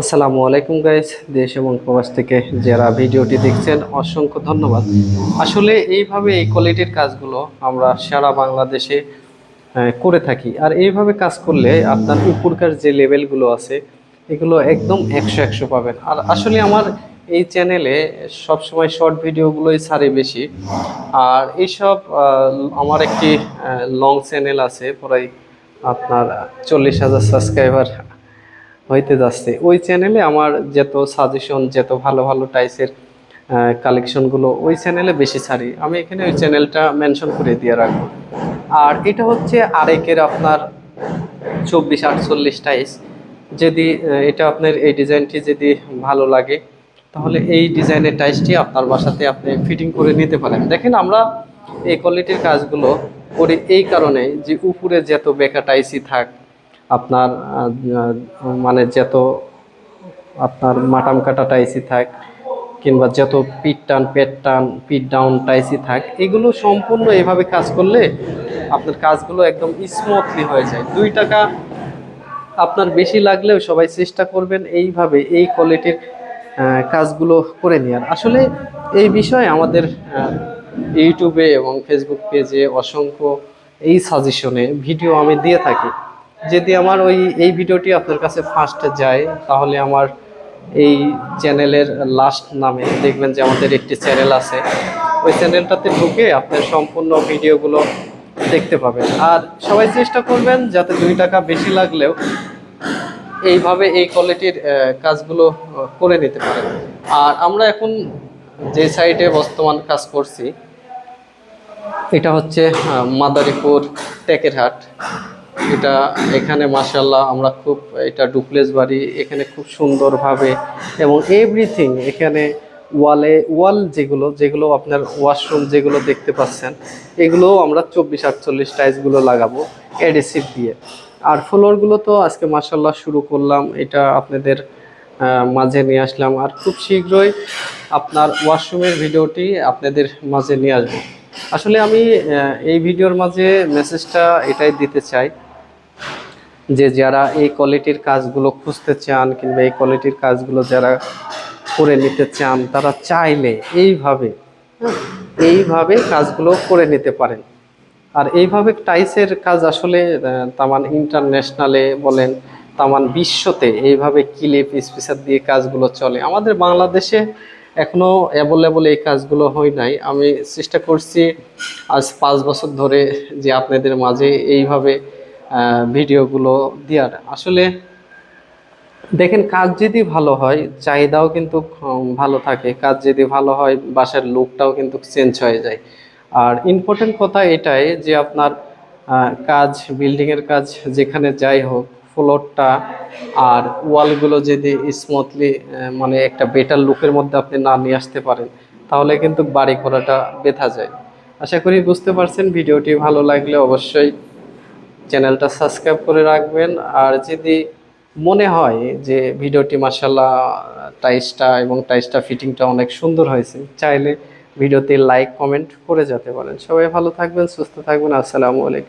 আসসালামু আলাইকুম গাইস দেশ এবং প্রবাস থেকে যারা ভিডিওটি দেখছেন, অসংখ্য ধন্যবাদ। আসলে এইভাবে এই কোয়ালিটির কাজগুলো আমরা সারা বাংলাদেশে করে থাকি। আর এইভাবে কাজ করলে আপনার উপরকার যে লেভেলগুলো আছে, এগুলো একদম একশো একশো পাবেন। আর আসলে আমার এই চ্যানেলে সবসময় শর্ট ভিডিওগুলোই ছাড়ে বেশি। আর এইসব আমার একটি লং চ্যানেল আছে, প্রায় আপনার চল্লিশ হাজার সাবস্ক্রাইবার হইতে যাচ্ছে। ওই চ্যানেলে আমার যত সাজেশন যত ভালো ভালো টাইসের কালেকশনগুলো ওই চ্যানেলে বেশি ছাড়ি। আমি এখানে ওই চ্যানেলটা মেনশন করে দিয়ে রাখব। আর এটা হচ্ছে আরেকের আপনার চব্বিশ আটচল্লিশ টাইস যদি এটা আপনার এই ডিজাইনটি যদি ভালো লাগে, তাহলে এই ডিজাইনের টাইসটি আপনার বাসাতে আপনি ফিটিং করে নিতে পারেন। দেখেন আমরা এই কোয়ালিটির কাজগুলো করি এই কারণে যে উপরে যত বেকা টাইসই থাক আপনার মানে যত আপনার মাটাম কাটা টাইসি থাক কিংবা যত পিট টান, পেট টান, পিট ডাউন টাইসি থাক, এগুলো সম্পূর্ণ এভাবে কাজ করলে আপনার কাজগুলো একদম স্মুথলি হয়ে যায়। দুই টাকা আপনার বেশি লাগলেও সবাই চেষ্টা করবেন এইভাবে এই কোয়ালিটির কাজগুলো করে নেওয়ার। আসলে এই বিষয়ে আমাদের ইউটিউবে এবং ফেসবুক পেজে অসংখ্য এই সাজেশনে ভিডিও আমি দিয়ে থাকি। যদি আমার ওই, এই ভিডিওটি আপনার কাছে ফার্স্টে যায়, তাহলে আমার এই চ্যানেলের লাস্ট নামে দেখবেন যে আমাদের একটি চ্যানেল আছে। ওই চ্যানেলটাতে ঢুকে আপনার সম্পূর্ণ ভিডিওগুলো দেখতে পাবেন। আর সবাই চেষ্টা করবেন যাতে দুই টাকা বেশি লাগলেও এইভাবে এই কোয়ালিটির কাজগুলো করে নিতে পারেন। আর আমরা এখন যে সাইটে বর্তমান কাজ করছি, এটা হচ্ছে মাদারীপুর টেকের হাট এটা এখানে মাসাল্লাহ আমরা খুব, এটা ডুপ্লেস বাড়ি, এখানে খুব সুন্দরভাবে এবং এভরিথিং এখানে ওয়ালে ওয়াল যেগুলো যেগুলো আপনার ওয়াশরুম যেগুলো দেখতে পাচ্ছেন, এগুলোও আমরা চব্বিশ আটচল্লিশ টাইলসগুলো লাগাবো অ্যাডেসিভ দিয়ে। আর ফ্লোরগুলো তো আজকে মাসাল্লাহ শুরু করলাম, এটা আপনাদের মাঝে নিয়ে আসলাম। আর খুব শীঘ্রই আপনার ওয়াশরুমের ভিডিওটি আপনাদের মাঝে নিয়ে আসব। আসলে আমি এই ভিডিওর মাঝে মেসেজটা এটাই দিতে চাই যে যারা এই কোয়ালিটির কাজগুলো খুঁজতে চান কিংবা এই কোয়ালিটির কাজগুলো যারা করে নিতে চান, তারা চাইলে এইভাবে এইভাবে কাজগুলো করে নিতে পারেন। আর এইভাবে টাইসের কাজ আসলে তামান ইন্টারন্যাশনালে বলেন, তামান বিশ্বতে এইভাবে ক্লিপ স্পেসার দিয়ে কাজগুলো চলে। আমাদের বাংলাদেশে এখনও অ্যাভেলেবল এই কাজগুলো হয় নাই। আমি চেষ্টা করছি আজ পাঁচ বছর ধরে যে আপনাদের মাঝে এইভাবে ভিডিওগুলো দেওয়ার। আসলে দেখেন, কাজ যদি ভালো হয়, চাহিদাও কিন্তু ভালো থাকে। কাজ যদি ভালো হয়, বাসার লুকটাও কিন্তু চেঞ্জ হয়ে যায়। আর ইম্পর্টেন্ট কথা এটাই যে আপনার কাজ বিল্ডিংয়ের কাজ যেখানে যাই হোক ফ্লোরটা আর ওয়ালগুলো যদি স্মুথলি মানে একটা বেটার লুকের মধ্যে আপনি না নিয়ে আসতে পারেন, তাহলে কিন্তু বাড়ি করাটা বেথা যায়। আশা করি বুঝতে পারছেন। ভিডিওটি ভালো লাগলে অবশ্যই চ্যানেলটা সাবস্ক্রাইব করে রাখবেন। আর যদি মনে হয় যে ভিডিওটি মাসাল্লাহ টাইসটা এবং টাইসটা ফিটিংটা অনেক সুন্দর হয়েছে, চাইলে ভিডিওতে লাইক, কমেন্ট করে যেতে পারেন। সবাই ভালো থাকবেন, সুস্থ থাকবেন। আসসালামু আলাইকুম।